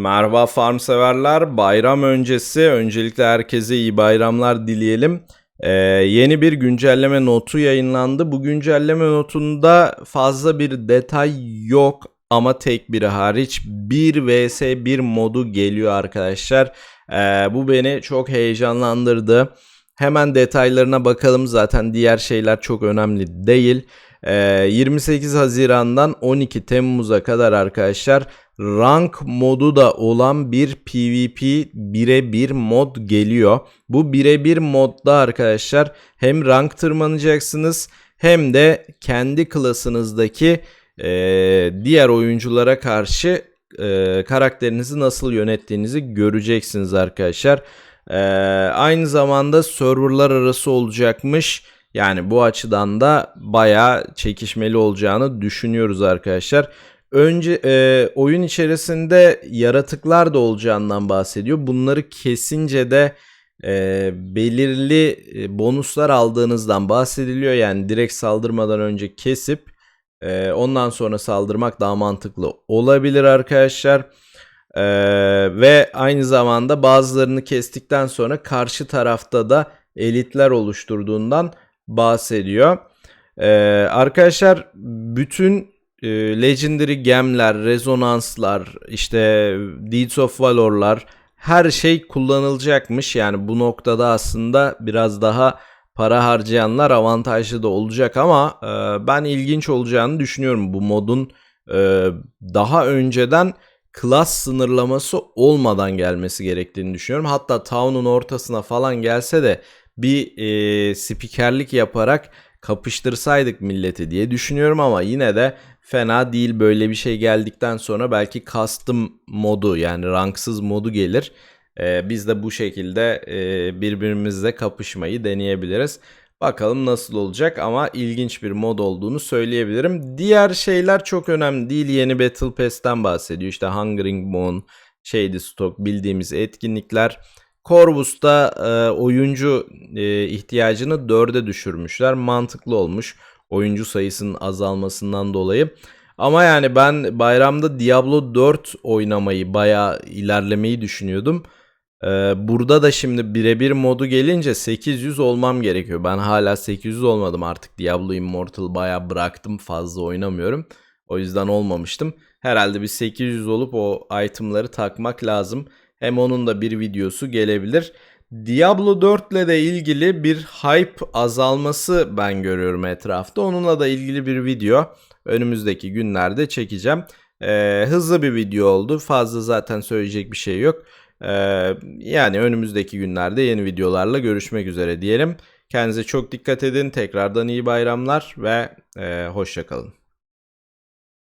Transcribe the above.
Merhaba farm severler. Bayram öncesi öncelikle herkese iyi bayramlar dileyelim. Ee, yeni bir güncelleme notu yayınlandı. Bu güncelleme notunda fazla bir detay yok ama tek biri hariç 1 vs 1 modu geliyor arkadaşlar. Ee, bu beni çok heyecanlandırdı. Hemen detaylarına bakalım zaten diğer şeyler çok önemli değil. Ee, 28 Haziran'dan 12 Temmuz'a kadar arkadaşlar rank modu da olan bir PvP birebir mod geliyor. Bu birebir modda arkadaşlar hem rank tırmanacaksınız hem de kendi klasınızdaki e, diğer oyunculara karşı e, karakterinizi nasıl yönettiğinizi göreceksiniz arkadaşlar. E, aynı zamanda serverlar arası olacakmış. Yani bu açıdan da bayağı çekişmeli olacağını düşünüyoruz arkadaşlar. Önce e, oyun içerisinde yaratıklar da olacağından bahsediyor. Bunları kesince de e, belirli e, bonuslar aldığınızdan bahsediliyor. Yani direkt saldırmadan önce kesip e, ondan sonra saldırmak daha mantıklı olabilir arkadaşlar. E, ve aynı zamanda bazılarını kestikten sonra karşı tarafta da elitler oluşturduğundan bahsediyor. E, arkadaşlar bütün e, Legendary Gem'ler, Rezonanslar, işte Deeds of Valor'lar her şey kullanılacakmış. Yani bu noktada aslında biraz daha para harcayanlar avantajlı da olacak ama e, ben ilginç olacağını düşünüyorum bu modun e, daha önceden klas sınırlaması olmadan gelmesi gerektiğini düşünüyorum. Hatta town'un ortasına falan gelse de bir e, spikerlik yaparak kapıştırsaydık milleti diye düşünüyorum ama yine de fena değil böyle bir şey geldikten sonra belki custom modu yani ranksız modu gelir. Ee, biz de bu şekilde e, birbirimizle kapışmayı deneyebiliriz. Bakalım nasıl olacak ama ilginç bir mod olduğunu söyleyebilirim. Diğer şeyler çok önemli değil. Yeni Battle Pass'ten bahsediyor. İşte Hungering Bone, Shady Stock bildiğimiz etkinlikler. Corvus'ta e, oyuncu e, ihtiyacını 4'e düşürmüşler. Mantıklı olmuş oyuncu sayısının azalmasından dolayı. Ama yani ben bayramda Diablo 4 oynamayı bayağı ilerlemeyi düşünüyordum. Ee, burada da şimdi birebir modu gelince 800 olmam gerekiyor. Ben hala 800 olmadım artık. Diablo Immortal bayağı bıraktım. Fazla oynamıyorum. O yüzden olmamıştım. Herhalde bir 800 olup o itemları takmak lazım. Hem onun da bir videosu gelebilir. Diablo 4 ile de ilgili bir hype azalması ben görüyorum etrafta. Onunla da ilgili bir video önümüzdeki günlerde çekeceğim. Ee, hızlı bir video oldu. Fazla zaten söyleyecek bir şey yok. Ee, yani önümüzdeki günlerde yeni videolarla görüşmek üzere diyelim. Kendinize çok dikkat edin. Tekrardan iyi bayramlar ve e, hoşçakalın.